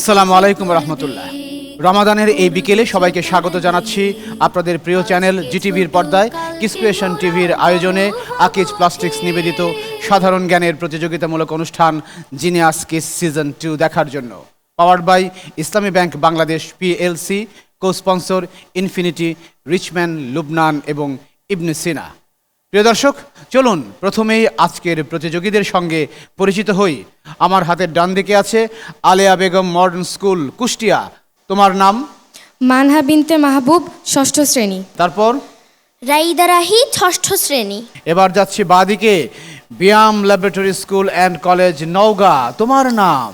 আসসালামু আলাইকুম রহমতুল্লাহ। রমাদানের এই বিকেলে সবাইকে স্বাগত জানাচ্ছি আপনাদের প্রিয় চ্যানেল জিটিভির পর্দায় কিসক্রিয়েশন টিভির আয়োজনে আকিজ প্লাস্টিক্স নিবেদিত সাধারণ জ্ঞানের প্রতিযোগিতামূলক অনুষ্ঠান জিনিয়াস কিস সিজন টু দেখার জন্য। Powered by Islami bank Bangladesh PLC co sponsor Infinity Richman Lubnan এবং ইবনে সিনা প্রিয় দর্শক চলুন প্রথমেই আজকের প্রতিযোগীদের সঙ্গে পরিচিত হই। আমার হাতের ডান দিকে আছে আলেয়া বেগম মডার্ন স্কুল কুষ্টিয়া। তোমার নাম? মানহা বিনতে মাহবুব ষষ্ঠ শ্রেণি। তারপর? রাইদা রাহি ষষ্ঠ শ্রেণি। এবার যাচ্ছি বাদিকে BIAM laboratory school and college Naogaon. তোমার নাম?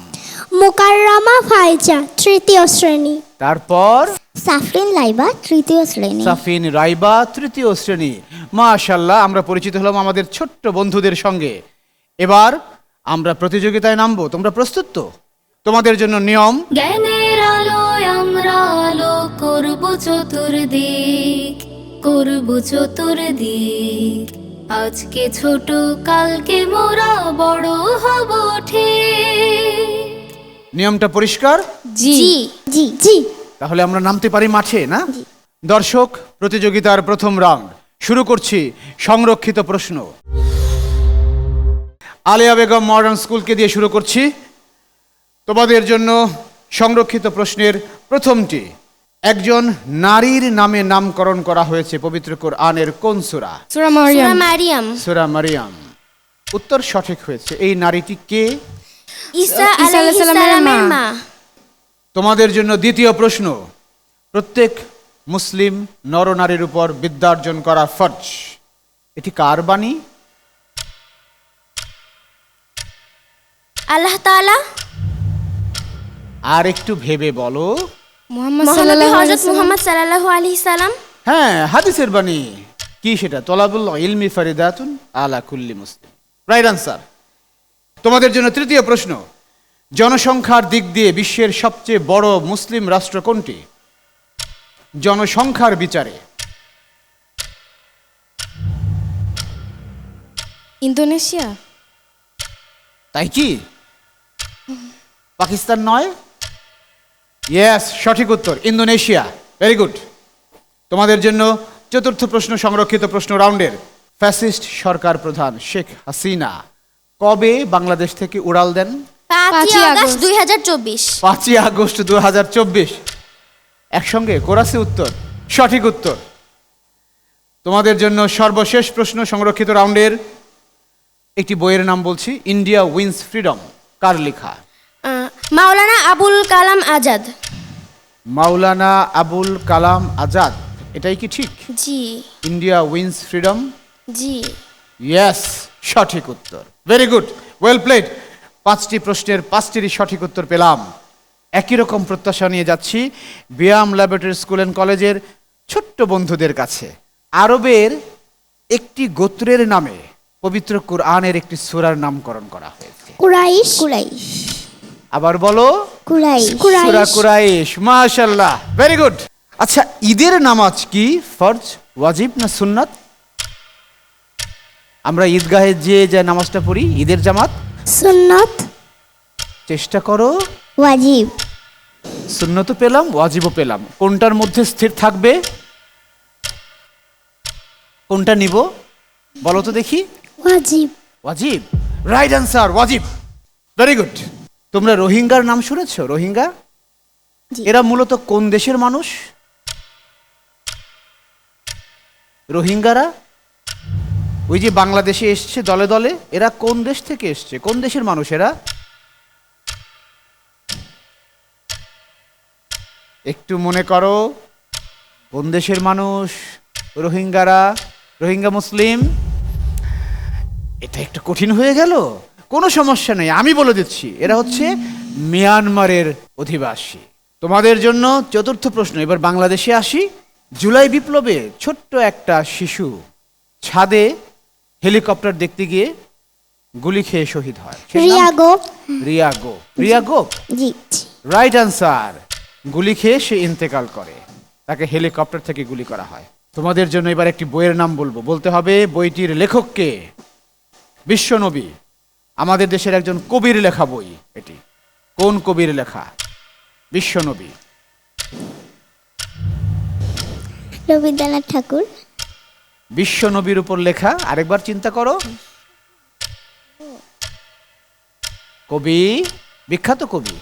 মোকাররমা ফাইজা তৃতীয় শ্রেণি। তারপর? সাফরিন লাইবা তৃতীয় শ্রেণি। সাফিন রাইবা তৃতীয় শ্রেণি। মাশাল্লাহ আমরা পরিচিত হলাম আমাদের ছোট্ট বন্ধুদের সঙ্গে। এবার আমরা প্রতিযোগিতায় নামবো। তোমরা প্রস্তুত তো? তোমাদের জন্য নিয়ম। জ্ঞানের আলোয় আমরা আলো করব চতুর্দিক করব চতুর্দিক। আজকে ছোট কালকে মোরা বড় হব ঠিক। নিয়মটা পরিষ্কার? জি জি জি। তাহলে আমরা নামতে পারি মাঠে না? দর্শক প্রতিযোগিতার প্রথম রাউন্ড। শুরু করছি সংরক্ষিত প্রশ্ন। আলিয়া বেগম মডার্ন স্কুলকে দিয়ে শুরু করছি। তোমাদের জন্য সংরক্ষিত প্রশ্নের প্রথমটি একজন নারীর নামে নামকরণ করা হয়েছে পবিত্র কোরআনের কোন সূরা? সুরা মারিয়াম। সূরা মারিয়াম। উত্তর সঠিক হয়েছে। এই নারীটি কে? ঈসা আলাইহিস সালামের মা। তোমাদের জন্য দ্বিতীয় প্রশ্ন প্রত্যেক মুসলিম নরনারীর উপর বিদ্যার্জন করা ফরজ এটি কার বাণী? আল্লাহ তাআলা? আর একটু ভেবে বলো। মোহাম্মদ সাল্লাল্লাহু আলাইহি হযরত মুহাম্মদ সাল্লাল্লাহু আলাইহি সাল্লাম? হ্যাঁ হাদিসের বাণী। কি সেটা? তলাবুল ইলমি ফারিদাতুন আলা কুল্লি মুসলিম। রাইট আনসার তোমাদের জন্য তৃতীয় প্রশ্ন জনসংখ্যার দিক দিয়ে বিশ্বের সবচেয়ে বড় মুসলিম রাষ্ট্র কোনটি? জনসংখ্যার বিচারে। ইন্দোনেশিয়া। তাই কি? পাকিস্তান নয়? ইয়েস সঠিক উত্তর ইন্দোনেশিয়া। ভেরি গুড তোমাদের জন্য চতুর্থ প্রশ্ন সংরক্ষিত প্রশ্ন রাউন্ডের। ফ্যাসিস্ট সরকার প্রধান শেখ হাসিনা কবে বাংলাদেশ থেকে উড়াল দেন? পাঁচই আগস্ট আগস্ট। দুই হাজার চব্বিশ। পাঁচই আগস্ট দু হাজার চব্বিশ। একসঙ্গে কোরাসি উত্তর সঠিক উত্তর। তোমাদের জন্য সর্বশেষ প্রশ্ন সংরক্ষিত রাউন্ডের একটি বইয়ের নাম বলছি ইন্ডিয়া উইন্স ফ্রিডম কার লেখা? মাওলানা আবুল কালাম আজাদ। মাওলানা আবুল কালাম আজাদ এটাই কি ঠিক? জি। India wins freedom? জি। ইয়েস সঠিক উত্তর। ভেরি গুড ওয়েল প্লেড পাঁচটি প্রশ্নের পাঁচটিরই সঠিক উত্তর পেলাম। একই রকম প্রত্যাশা নিয়ে যাচ্ছি বিয়াম ল্যাবরেটরি স্কুল অ্যান্ড কলেজের ছোট্ট বন্ধুদের কাছে। আরবের একটি গোত্রের নামে পবিত্র কোরআনের একটি সূরার নামকরণ করা হয়েছে। কুরাইশ। কুরাইশ। আবার বলো কুরাইশ। সূরা কুরাইশ। মাশাআল্লাহ ভেরি গুড আচ্ছা ঈদের নামাজ কি ফরজ ওয়াজিব না সুন্নাত? আমরা ঈদগাহে যে যে নামাজটা পড়ি ঈদের জামাত সুন্নত? চেষ্টা করো। ওয়াজিব। সুন্নতও পেলাম ওয়াজিবও পেলাম। কোনটার মধ্যে স্থির থাকবে? কোনটা নিব? বলো তো দেখি। ওয়াজিব। ওয়াজিব। রাইট আনসার ওয়াজিব। ভেরি গুড তোমরা রোহিঙ্গার নাম শুনেছো? রোহিঙ্গা? এরা মূলত কোন দেশের মানুষ? রোহিঙ্গারা? ওই যে বাংলাদেশে এসছে দলে দলে, এরা কোন দেশ থেকে এসছে? কোন দেশের মানুষ এরা? একটু মনে করো, কোন দেশের মানুষ? রোহিঙ্গারা, রোহিঙ্গা মুসলিম? এটা একটু কঠিন হয়ে গেল। কোনো সমস্যা নেই, আমি বলে দিচ্ছি, এরা হচ্ছে মিয়ানমারের অধিবাসী। তোমাদের জন্য চতুর্থ প্রশ্ন, এবার বাংলাদেশে আসি। জুলাই বিপ্লবে ছোট্ট একটা শিশু ছাদে হেলিকপ্টার দেখতে গিয়ে গুলি খেয়ে শহীদ হয়। নাম- রিয়াগো। রিয়া গো রিয়া গো জি। রাইট আনসার গুলি খেয়ে সে ইন্তেকাল করে। তাকে হেলিকপ্টার থেকে গুলি করা হয়। তোমাদের জন্য এবার একটি বইয়ের নাম বলব। বলতে হবে বইটির লেখককে বিশ্বনবী। আমাদের দেশের একজন কবির লেখা বই এটি। কোন কবির লেখা? বিশ্বনবী। রবীন্দ্রনাথ ঠাকুর। বিশ্বনবীর উপর লেখা, আরেকবার চিন্তা করো। কবি, বিখ্যাত কবি।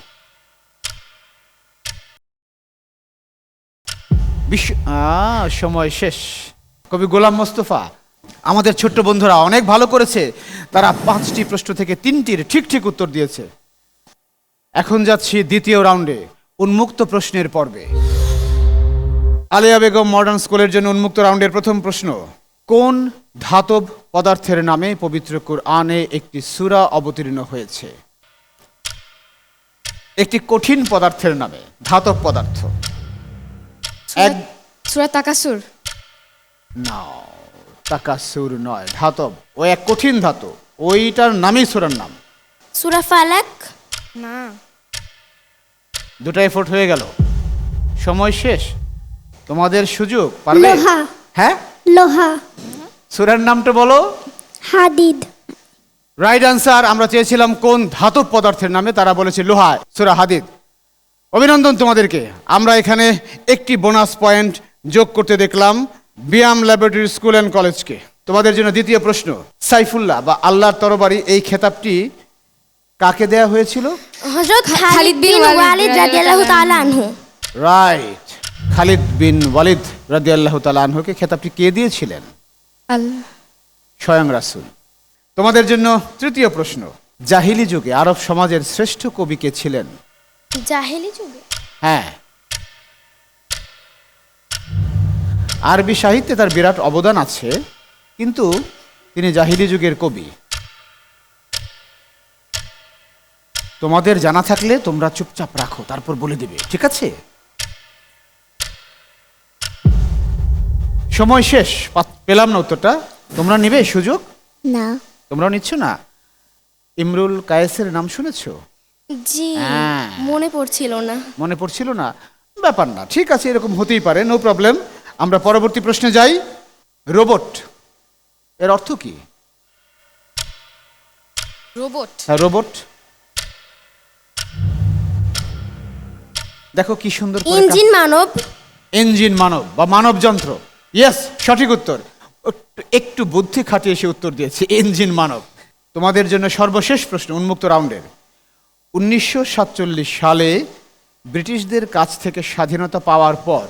বিশ্ব সময় শেষ। কবি গোলাম মোস্তফা, আমাদের ছোট্ট বন্ধুরা অনেক ভালো করেছে। তারা পাঁচটি প্রশ্ন থেকে তিনটির ঠিক ঠিক উত্তর দিয়েছে। এখন যাচ্ছি দ্বিতীয় রাউন্ডে, উন্মুক্ত প্রশ্নের পর্বে। আলিয়া বেগম মডার্ন স্কুলের জন্য উন্মুক্ত রাউন্ডের প্রথম প্রশ্ন। কোন ধাতব পদার্থের নামে পবিত্র কুরআনে একটি সূরা অবতীর্ণ হয়েছে? একটি কঠিন পদার্থের নামে ধাতব পদার্থ। এক সুরা তাকাসুর। না তাকাসুর নয় ধাতব। ও এক কঠিন ধাতু। ওইটার নামই সুরার নাম। সুরা ফালাক? না। দুটো এফোর্ট হয়ে গেল। সময় শেষ? তোমাদের সুযোগ পারবে লোহা। হ্যাঁ? লোহা। সুরার নামটা বলো। হাদিদ। রাইট আনসার আমরা চেয়েছিলাম কোন ধাতব পদার্থের নামে তারা বলেছে লোহা সুরা হাদিদ। অভিনন্দন তোমাদেরকে। আমরা এখানে একটি বোনাস পয়েন্ট যোগ করতে দেখলাম বিয়াম ল্যাবরেটরি স্কুল অ্যান্ড কলেজকে তোমাদের জন্য দ্বিতীয় প্রশ্ন সাইফুল্লাহ বা আল্লাহর তরবারি এই খেতাবটি কাকে দেয়া হয়েছিল? হযরত খালিদ বিন ওয়ালিদ রাদিয়াল্লাহু তাআলা আনহু। রাইট খালিদ বিন ওয়ালিদ রাদিয়াল্লাহু তাআলা আনহুকে খেতাবটি কে দিয়েছিলেন? স্বয়ং রাসূল। তোমাদের জন্য তৃতীয় প্রশ্ন জাহিলি যুগে আরব সমাজের শ্রেষ্ঠ কবি কে ছিলেন? জাহেলি যুগে? হ্যাঁ। আরবি সাহিত্যে তার বিরাট অবদান আছে কিন্তু তিনি জাহিলি যুগের কবি। তোমাদের জানা থাকলে তোমরা চুপচাপ রাখো তারপর বলে দিবে ঠিক আছে? সময় শেষ। পেলাম না উত্তরটা। তোমরা নিবে সুযোগ? না। তোমরাও নিচ্ছ না? ইমরুল কায়েসের নাম শুনেছো? জি হ্যাঁ। মনে পড়ছিল না। মনে পড়ছিল না? ব্যাপার না ঠিক আছে এরকম হতেই পারে নো প্রবলেম আমরা পরবর্তী প্রশ্নে যাই। রোবট এর অর্থ কি? রোবট। হ্যাঁ রোবট। দেখো কি সুন্দর ইঞ্জিন মানব। ইঞ্জিন মানব বা মানব যন্ত্র। ইয়েস সঠিক উত্তর। একটু- বুদ্ধি খাটিয়ে সে উত্তর দিয়েছে ইঞ্জিন মানব। তোমাদের জন্য সর্বশেষ প্রশ্ন উন্মুক্ত রাউন্ডের। উনিশশো সাতচল্লিশ সালে ব্রিটিশদের কাছ থেকে স্বাধীনতা পাওয়ার পর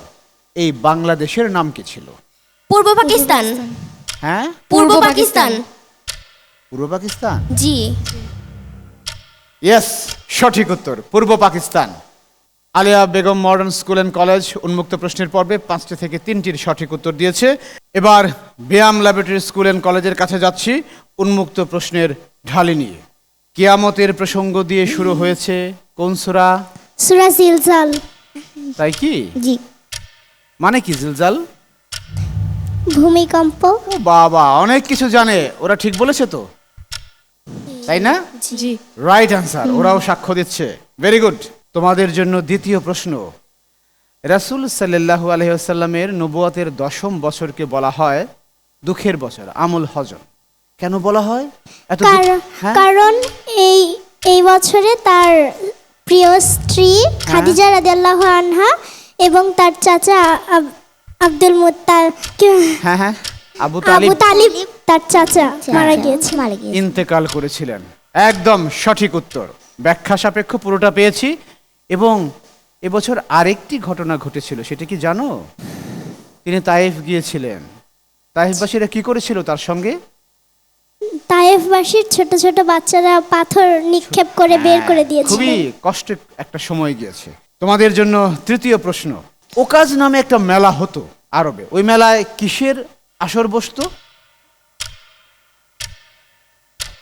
এই বাংলাদেশের নাম কি ছিল? পূর্ব পাকিস্তান। হ্যাঁ? পূর্ব পাকিস্তান। পূর্ব পাকিস্তান? জি। ইয়েস সঠিক উত্তর পূর্ব Pakistan. Aliya Begum modern school and college উন্মুক্ত প্রশ্নের পর্বে পাঁচটি থেকে তিনটির সঠিক উত্তর দিয়েছে। এবার ব্যায়াম ল্যাবরেটরি স্কুল অ্যান্ড কলেজের কাছে যাচ্ছি উন্মুক্ত প্রশ্নের ঢালি নিয়ে। কিয়ামতের প্রসঙ্গ দিয়ে শুরু হয়েছে কোন সুরা? সুরা জিলজাল। তাই কি? জি। মানে কি জিলজাল? ভূমিকম্প। ও বাবা অনেক কিছু জানে। ওরা ঠিক বলেছে তো? তাই না? জি। রাইট আনসার ওরাও সাক্ষ্য দিচ্ছে। ভেরি গুড তোমাদের জন্য দ্বিতীয় প্রশ্ন। রাসূল সাল্লাল্লাহু আলাইহি ওয়াসাল্লামের নবুয়তের দশম বছরকে বলা হয় দুঃখের বছর আমুল হজম কেন বলা হয়? এত কারণ হ্যাঁ? এই এই বছরে তার প্রিয় স্ত্রী খাদিজা রাদিয়াল্লাহু আনহা এবং তার চাচা আব্দুল মুত্তাল হ্যাঁ হ্যাঁ। আবু আবু তালিব তালিব তার চাচা। মারা গিয়েছে। মারা গিয়েছে। ইন্তেকাল করেছিলেন। একদম সঠিক উত্তর। ব্যাখ্যা সাপেক্ষ পুরোটা পেয়েছি। এবং এবছর আরেকটি ঘটনা ঘটেছিল সেটা কি জানো? তিনি তাইফ গিয়েছিলেন। তাইফবাসীরা কি করেছিল তার সঙ্গে? তায়েফবাসীর ছোট ছোট বাচ্চারা পাথর নিক্ষেপ করে বের করে দিয়েছিল খুবই কষ্টের একটা সময় গিয়েছে। তোমাদের জন্য তৃতীয় প্রশ্ন ওকাজ নামে একটা মেলা হতো আরবে। ওই মেলায় কিসের আসর বসতো?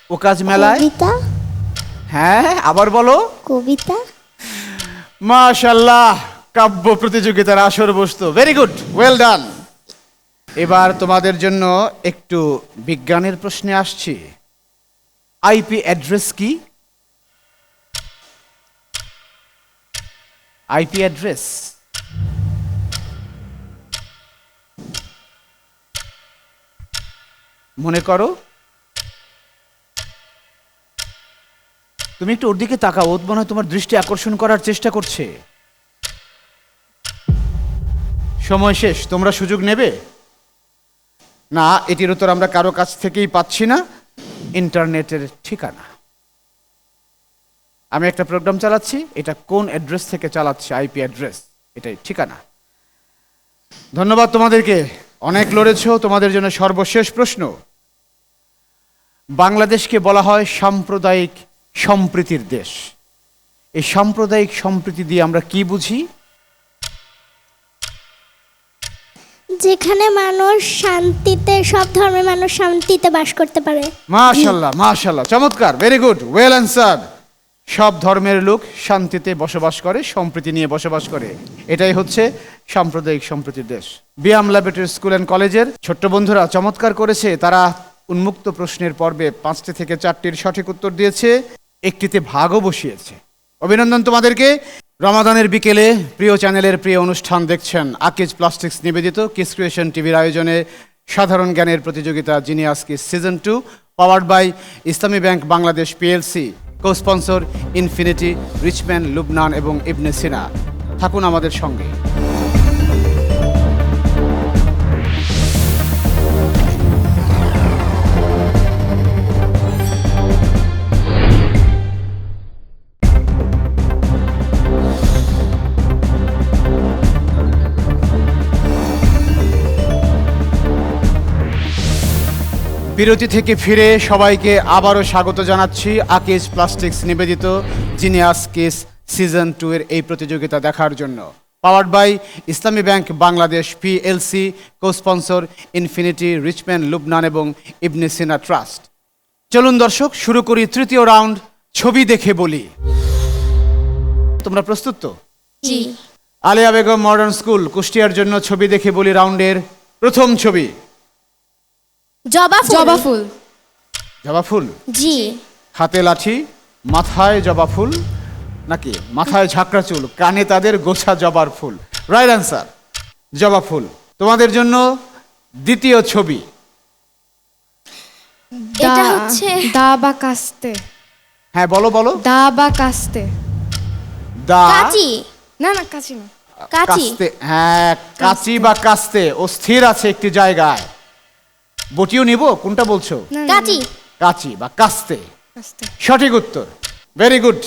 ওকাজ মেলায়? কবিতা? হ্যাঁ আবার বলো। কবিতা? মাশাল্লাহ কাব্য প্রতিযোগিতার আসর বসতো। ভেরি গুড ওয়েল ডান এবার তোমাদের জন্য একটু বিজ্ঞানের প্রশ্নে আসছি। আইপি অ্যাড্রেস কি? আইপি অ্যাড্রেস মনে করো তুমি একটু ওর দিকে তাকাও ও মনে হয় তোমার দৃষ্টি আকর্ষণ করার চেষ্টা করছে। সময় শেষ তোমরা সুযোগ নেবে? না এটির উত্তর আমরা কারও কাছ থেকেই পাচ্ছি না। ইন্টারনেটের ঠিকানা। আমি একটা প্রোগ্রাম চালাচ্ছি এটা কোন অ্যাড্রেস থেকে চালাচ্ছি আইপি অ্যাড্রেস? এটাই ঠিকানা। ধন্যবাদ তোমাদেরকে। অনেক লড়েছ তোমাদের জন্য সর্বশেষ প্রশ্ন। বাংলাদেশকে বলা হয় সাম্প্রদায়িক সম্প্রীতির দেশ। এই সাম্প্রদায়িক সম্প্রীতি দিয়ে আমরা কি বুঝি? যেখানে মানুষ শান্তিতে সব ধর্মের মানুষ শান্তিতে বাস করতে পারে। মাশাল্লাহ মাশাল্লাহ চমৎকার ভেরি গুড ওয়েল অ্যান্সার সব ধর্মের লোক শান্তিতে বসবাস করে সম্প্রীতি নিয়ে বসবাস করে। এটাই হচ্ছে সাম্প্রদায়িক সম্প্রীতির দেশ। বিয়াম ল্যাবরেটরি স্কুল অ্যান্ড কলেজের ছোট্ট বন্ধুরা চমৎকার করেছে। তারা উন্মুক্ত প্রশ্নের পর্বে পাঁচটি থেকে চারটির সঠিক উত্তর দিয়েছে। একটিতে ভাগও বসিয়েছে। অভিনন্দন তোমাদেরকে। রমাদানের বিকেলে প্রিয় চ্যানেলের প্রিয় অনুষ্ঠান দেখছেন আকিজ প্লাস্টিক্স নিবেদিত। কিস ক্রিয়েশন টিভির আয়োজনে সাধারণ জ্ঞানের প্রতিযোগিতা genius kids season two, powered by Islami bank Bangladesh PLC. Co sponsor Infinity, Richman Lubnan এবং ইবনে সিনা। থাকুন আমাদের সঙ্গে। বিরতি থেকে ফিরে সবাইকে আবারও স্বাগত জানাচ্ছি আকেশ প্লাস্টিক্স নিবেদিত জিনিয়াস কিস সিজন টু এর এই প্রতিযোগিতা দেখার জন্য। Powered by Islami bank Bangladesh PLC co sponsor Infinity Richman Lubnan এবং ইবনে সিনা ট্রাস্ট চলুন দর্শক শুরু করি তৃতীয় রাউন্ড ছবি দেখে বলি। তোমরা প্রস্তুত তো? জি। আলিয়া বেগম মডার্ন স্কুল কুষ্টিয়ার জন্য ছবি দেখে বলি রাউন্ডের প্রথম ছবি। জবা জবা ফুল। জবা ফুল? জি। হাতে লাঠি মাথায় জবা ফুল নাকি মাথায় ঝাঁকড়া চুল কানে তাদের গোছা জবার ফুল? রাইট অ্যান্সার জবা ফুল। তোমাদের জন্য দ্বিতীয় ছবি। এটা হচ্ছে দা বা কাস্তে। হ্যাঁ বলো বলো। দা বা কাস্তে। দা কাচি। না না কাছি না। কাচি। হ্যাঁ কাচি বা কাস্তে ও স্থির আছে একটি জায়গায়। বটিও নিব? কোনটা বলছো? কাচি কাচি বা কাস্তে। কাস্তে। সঠিক উত্তর। ভেরি গুড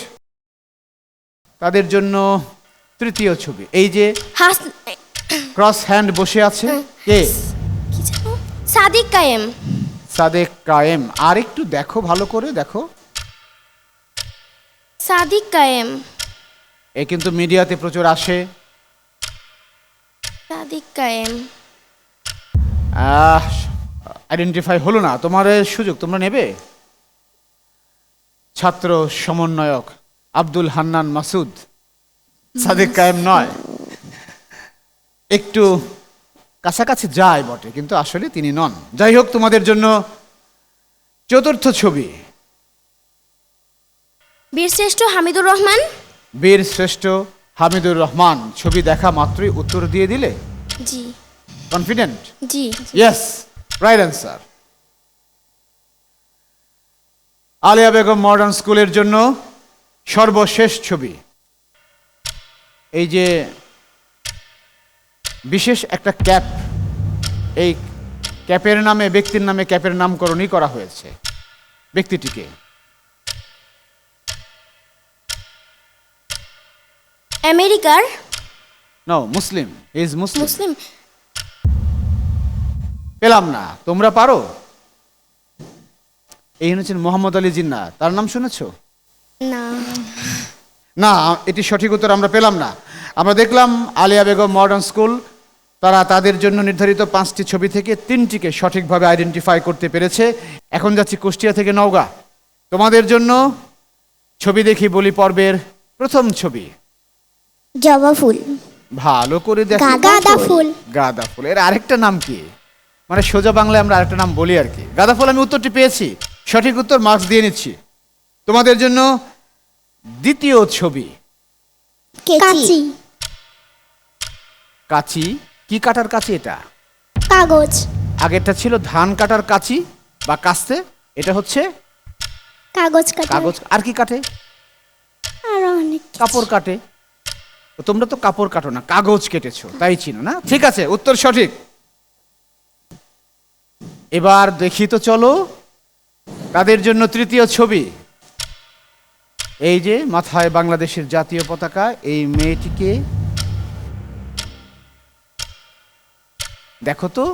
তাদের জন্য তৃতীয় ছবি। এই যে ক্রস হ্যান্ড বসে আছে কে? কি জানো? সাদিক কায়েম। সাদেক কায়েম। আর একটু দেখো ভালো করে দেখো। সাদিক কায়েম। এ কিন্তু মিডিয়াতে প্রচুর আসে। সাদিক কায়েম। আইডেন্টিফাই হলো না। তোমার সুযোগ তোমরা নেবে? ছাত্র সমন্বয়ক আব্দুল হান্নান মাসুদ। সাদেক কায়েম নয়। একটু কাছাকাছি যায় বটে কিন্তু আসলে তিনি নন। যাই হোক তোমাদের জন্য চতুর্থ ছবি। বীরশ্রেষ্ঠ হামিদুর রহমান? বীর শ্রেষ্ঠ হামিদুর রহমান ছবি দেখা মাত্রই উত্তর দিয়ে দিলে? জি। কনফিডেন্ট জি। Yes right answer Aliya Begum modern স্কুলের জন্য সর্বশেষ ছবি। এই যে বিশেষ একটা ক্যাপ এই ক্যাপের নামে ব্যক্তির নামে ক্যাপের নামকরণই করা হয়েছে ব্যক্তিটিকে। আমেরিকার? নো মুসলিম ইজ মুসলিম মুসলিম পেলাম না। তোমরা পারো? এই হচ্ছেন মোহাম্মদ আলী জিন্না তার নাম শুনেছো? না। না এটি সঠিক উত্তর আমরা পেলাম না। আমরা দেখলাম আলিয়া বেগম মডার্ন স্কুল তারা তাদের জন্য নির্ধারিত পাঁচটি ছবি থেকে তিনটিকে সঠিকভাবে আইডেন্টিফাই করতে পেরেছে। এখন যাচ্ছি কুষ্টিয়া থেকে নওগাঁ। তোমাদের জন্য ছবি দেখি বলি পর্বের প্রথম ছবি। জবা ফুল। ভালো করে দেখো। গাঁদা ফুল। গাঁদা ফুল। এর আরেকটা নাম কি? মানে সোজা বাংলায় আমরা আরেকটা নাম বলি আর কি। গাঁদা ফুল আমি উত্তরটি পেয়েছি। সঠিক উত্তর মার্কস দিয়ে নিচ্ছি। তোমাদের জন্য দ্বিতীয় ছবি। কাচি। কাচি? কি কাটার কাচি এটা? কাগজ। আগেরটা ছিল ধান কাটার কাচি বা কাস্তে এটা হচ্ছে কাগজ কাটা। কাগজ। আর কি কাটে? আরও অনেক কাপড় কাটে। তোমরা তো কাপড় কাটো না কাগজ কেটেছো তাই চিনো না? ঠিক আছে উত্তর সঠিক। এবার দেখি তো চলো তাদের জন্য তৃতীয় ছবি? এই যে মাথায় বাংলাদেশের জাতীয় পতাকা, এই মেয়েটিকে দেখো তো।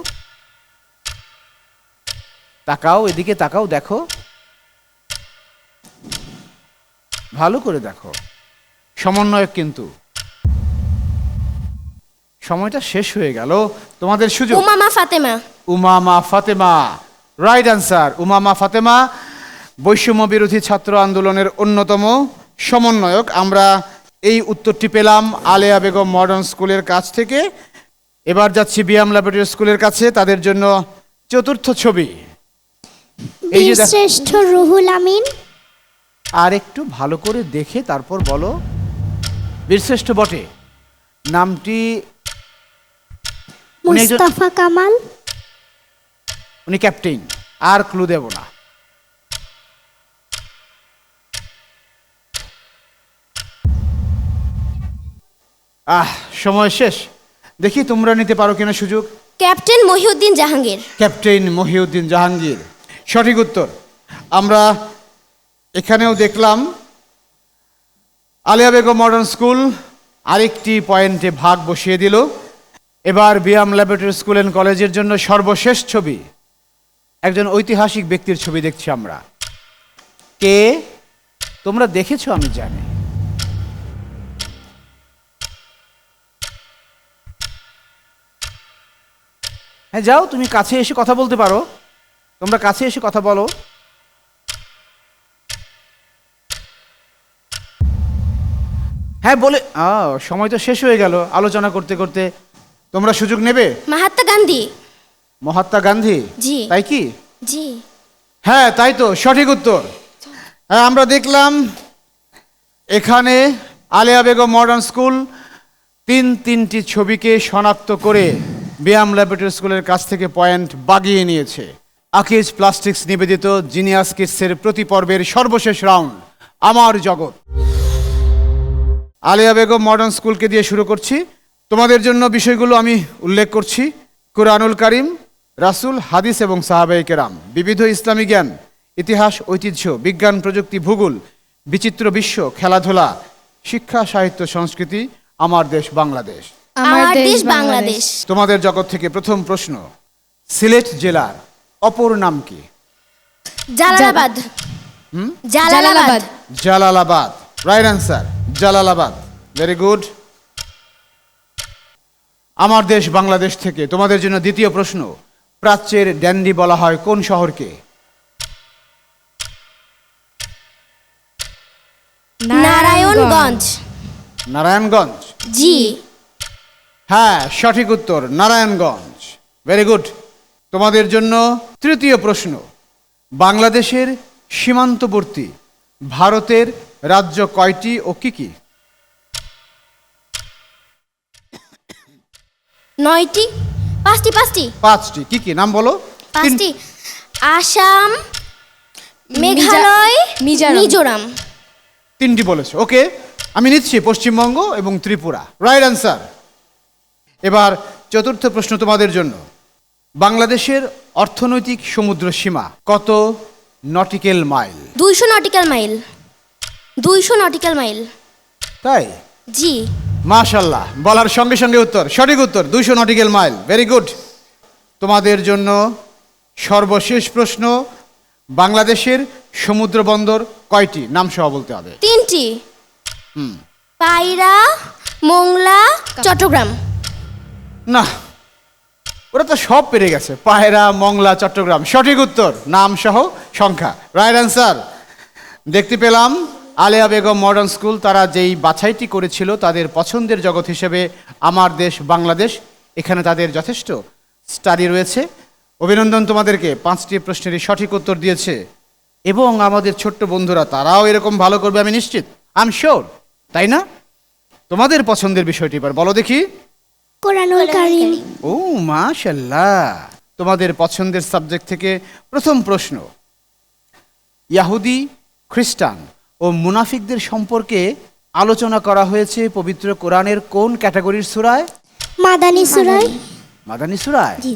তাকাও এদিকে, তাকাও, দেখো। ভালো করে দেখো। সমন্বয়ক কিন্তু। সময়টা শেষ হয়ে গেল। তোমাদের সুযোগ। Umama Fatema. Umama Fatema. Right answer Umama Fatema. বৈষম্য বিরোধী ছাত্র আন্দোলনের অন্যতম সমন্বয়ক। আমরা এই উত্তরটি পেলাম আলেয়া বেগম মডার্ন স্কুলের কাছ থেকে। এবার যাচ্ছি বিয়াম ল্যাবরেটরি স্কুলের কাছে তাদের জন্য চতুর্থ ছবি। এই যে বীরশ্রেষ্ঠ রুহুল আমিন। আর একটু ভালো করে দেখে তারপর বলো। বীরশ্রেষ্ঠ বটে। নামটি মুস্তাফা কামাল। উনি ক্যাপ্টেন আর ক্লু দেব না। আহ সময় শেষ। দেখি তোমরা নিতে পারো কিনা সুযোগ। ক্যাপ্টেন মহিউদ্দিন জাহাঙ্গীর। ক্যাপ্টেন মহিউদ্দিন জাহাঙ্গীর। সঠিক উত্তর। আমরা এখানেও দেখলাম আলিয়া বেগম মডার্ন স্কুল আরেকটি পয়েন্টে ভাগ বসিয়ে দিল। এবার বিয়াম ল্যাবরেটরি স্কুল অ্যান্ড কলেজের জন্য সর্বশেষ ছবি। একজন ঐতিহাসিক ব্যক্তির ছবি দেখছি আমরা। কে? তোমরা দেখেছ, আমি জানি। হ্যাঁ যাও, তুমি কাছে এসে কথা বলতে পারো। তোমরা কাছে এসে কথা বলো। হ্যাঁ বলে সময় তো শেষ হয়ে গেল। আলোচনা করতে করতে তোমরা সুযোগ নেবে? মহাত্মা গান্ধী। মহাত্মা গান্ধী? জি। তাই কি? জি। হ্যাঁ তাই তো সঠিক উত্তর। হ্যাঁ আমরা দেখলাম এখানে আলিয়া বেগম মডার্ন স্কুল তিন তিনটি ছবিকে শনাক্ত করে ব্যায়াম ল্যাবরেটরি স্কুলের কাছ থেকে পয়েন্ট বাগিয়ে নিয়েছে। আকিজ প্লাস্টিক্স নিবেদিত জিনিয়াস কিডসের প্রতি পর্বের সর্বশেষ রাউন্ড আমার জগৎ। আলিয়া বেগম মডার্ন স্কুলকে দিয়ে শুরু করছি। তোমাদের জন্য বিষয়গুলো আমি উল্লেখ করছি। কুরআনুল করিম রাসূল হাদিস এবং সাহাবাই কেরাম। বিবিধ ইসলামী জ্ঞান ইতিহাস ঐতিহ্য বিজ্ঞান প্রযুক্তি ভূগোল বিচিত্র বিশ্ব খেলাধুলা শিক্ষা সাহিত্য সংস্কৃতি আমার দেশ বাংলাদেশ। আমার দেশ বাংলাদেশ। তোমাদের জগৎ থেকে প্রথম প্রশ্ন সিলেট জেলার অপর নাম কি? Jalalabad. Jalalabad. Jalalabad. Right answer Jalalabad. Very good আমার দেশ বাংলাদেশ থেকে। তোমাদের জন্য দ্বিতীয় প্রশ্ন প্রাচ্যের ড্যান্ডি বলা হয় কোন শহরকে? নারায়ণগঞ্জ। নারায়ণগঞ্জ? জি। হ্যাঁ সঠিক উত্তর নারায়ণগঞ্জ। ভেরি গুড তোমাদের জন্য তৃতীয় প্রশ্ন বাংলাদেশের সীমান্তবর্তী ভারতের রাজ্য কয়টি ও কি কি? নয়টি? পাঁচটি পাঁচটি? পাঁচটি। কি কি? নাম বলো। পাঁচটি। আসাম মেঘালয় মিজোরাম। মিজোরাম। তিনটি বলেছ। ওকে আমি নিচ্ছি পশ্চিমবঙ্গ এবং ত্রিপুরা। রাইট অ্যান্সার এবার চতুর্থ প্রশ্ন তোমাদের জন্য। বাংলাদেশের অর্থনৈতিক সমুদ্র সীমা কত নটিক্যাল মাইল দুইশো নটিক্যাল মাইল দুইশো নটিক্যাল মাইল তাই? জি। মাশাল্লাহ বলার সঙ্গে সঙ্গে উত্তর সঠিক উত্তর দুইশো নটিক্যাল মাইল ভেরি গুড তোমাদের জন্য সর্বশেষ প্রশ্ন বাংলাদেশের সমুদ্র বন্দর কয়টি? নাম সহ বলতে হবে। তিনটি। পায়রা মোংলা চট্টগ্রাম। না ওরা তো সব পেরে গেছে পায়রা মংলা চট্টগ্রাম। সঠিক উত্তর নাম সহ সংখ্যা। রাইট অ্যান্সার দেখতে পেলাম আলেয়া বেগম মডার্ন স্কুল তারা যেই বাছাইটি করেছিল তাদের পছন্দের জগৎ হিসেবে আমার দেশ বাংলাদেশ এখানে তাদের যথেষ্ট স্টাডি রয়েছে। অভিনন্দন তোমাদেরকে পাঁচটি প্রশ্নেরই সঠিক উত্তর দিয়েছে। এবং আমাদের ছোট্ট বন্ধুরা তারাও এরকম ভালো করবে আমি নিশ্চিত। আই এম শিওর তাই না? তোমাদের পছন্দের বিষয়টি এবার বলো দেখি। কোরআনুল কারিম। ও মাশাল্লাহ তোমাদের পছন্দের সাবজেক্ট থেকে প্রথম প্রশ্ন ইয়াহুদি খ্রিস্টান। ও মুনাফিকদের সম্পর্কে আলোচনা করা হয়েছে পবিত্র কোরআনের কোন ক্যাটাগরির সুরায়? মাদানী সুরাই মাদানী সুরায়? জি।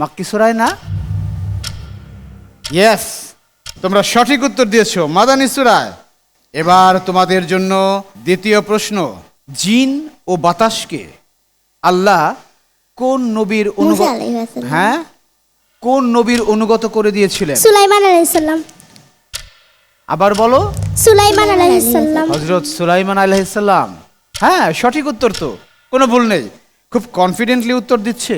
মাক্কি সুরায় না? ইয়েস তোমরা সঠিক উত্তর দিয়েছ মাদানী সুরায়। এবার তোমাদের জন্য দ্বিতীয় প্রশ্ন জিন ও বাতাসকে আল্লাহ কোন নবীর অনুগত আলাইহিস সালাম। হ্যাঁ? কোন নবীর অনুগত করে দিয়েছিলেন? সুলাইমান আলাইসাল্লাম আবার বলো। সুলাইমান আলাইসাল্লাম হজরত সুলাইমান আলহিসাল্লাম হ্যাঁ সঠিক উত্তর তো কোনো ভুল নেই। খুব কনফিডেন্টলি উত্তর দিচ্ছে।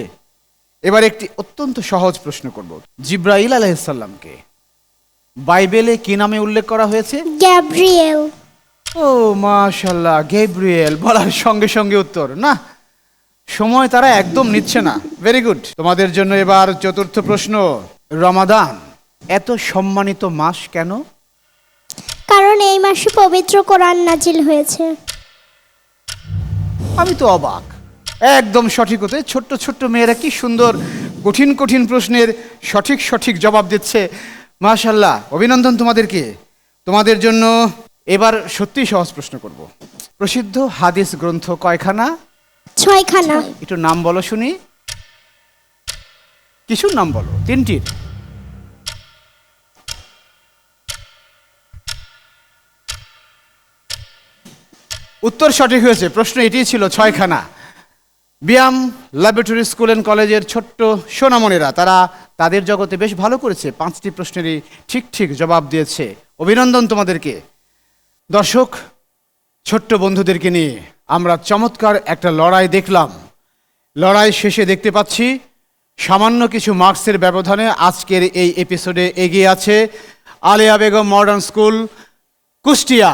এবার একটি অত্যন্ত সহজ প্রশ্ন করব জিব্রাইল আলহিসাল্লামকে বাইবেলে কি নামে উল্লেখ করা হয়েছে? গ্যাব্রিয়েল। ও মাশাল্লাহ গেব্রিয়েল বলার সঙ্গে সঙ্গে উত্তর। না সময় তারা একদম নিচ্ছে না। ভেরি গুড তোমাদের জন্য এবার চতুর্থ প্রশ্ন রমাদান। এত সম্মানিত মাস কেন? কারণ এই মাসে পবিত্র কোরআন নাজিল হয়েছে। আমি তো অবাক। একদম সঠিক হতে ছোট্ট ছোট্ট মেয়েরা কি সুন্দর কঠিন কঠিন প্রশ্নের সঠিক সঠিক জবাব দিচ্ছে। মাশাল্লাহ অভিনন্দন তোমাদেরকে। তোমাদের জন্য এবার সত্যি সহজ প্রশ্ন করব। প্রসিদ্ধ হাদিস গ্রন্থ কয়খানা? ছয়খানা। একটু নাম বলো শুনি। কিছুর নাম বলো তিনটির। উত্তর সঠিক হয়েছে। প্রশ্ন এটিই ছিল ছয়খানা। ব্যায়াম ল্যাবরেটরি স্কুল অ্যান্ড কলেজের ছোট্ট সোনামণিরা, তারা তাদের জগতে বেশ ভালো করেছে। পাঁচটি প্রশ্নেরই ঠিক ঠিক জবাব দিয়েছে। অভিনন্দন তোমাদেরকে। দর্শক, ছোট্ট বন্ধুদেরকে নিয়ে আমরা চমৎকার একটা লড়াই দেখলাম। লড়াই শেষে দেখতে পাচ্ছি, সামান্য কিছু মার্কসের ব্যবধানে আজকের এই এপিসোডে এগিয়ে আছে আলিয়া বেগম মডার্ন স্কুল, কুষ্টিয়া।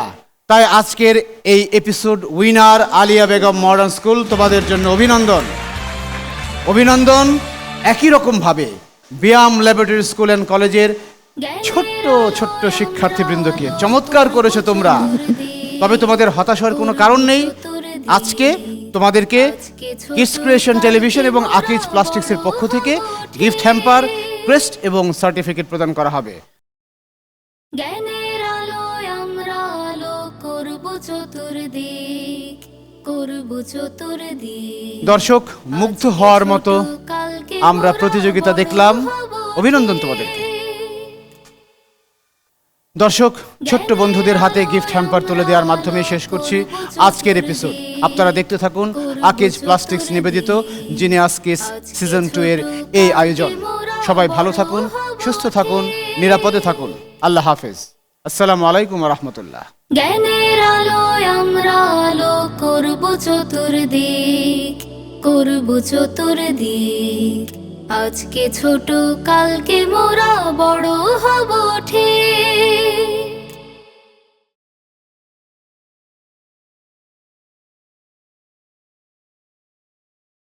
তাই আজকের এই episode winner Aliya Begum modern school তোমাদের জন্য অভিনন্দন। অভিনন্দন একই রকমভাবে ব্যায়াম ল্যাবরেটরি স্কুল অ্যান্ড কলেজের ছোট্ট ছোট্ট শিক্ষার্থীবৃন্দকে চমৎকার করেছ তোমরা। তবে তোমাদের হতাশার কোনো কারণ নেই। আজকে তোমাদেরকে কিস ক্রিয়েশন টেলিভিশন এবং আকিজ প্লাস্টিক্সের পক্ষ থেকে গিফট হ্যাম্পার ক্রেস্ট এবং সার্টিফিকেট প্রদান করা হবে। চতুর্দিক করব চতুর্দিক। দর্শক মুগ্ধ হওয়ার মতো আমরা প্রতিযোগিতা দেখলাম। অভিনন্দন তোমাদেরকে। দর্শক ছোট্ট বন্ধুদের হাতে গিফট হ্যাম্পার তুলে দেওয়ার মাধ্যমে শেষ করছি আজকের এপিসোড আপনারা দেখতে থাকুন আকিজ প্লাস্টিক্স নিবেদিত জিনিয়াস কিস সিজন টু এর এই আয়োজন। সবাই ভালো থাকুন সুস্থ থাকুন নিরাপদে থাকুন। আল্লাহ হাফেজ। আসসালামু আলাইকুম রহমতুল্লাহ। জ্ঞানের আলোয় আমরা আলো করব চতুর্দিক করব চতুর্দিক। আজকে ছোট, কালকে মোরা বড় হব ঠিক।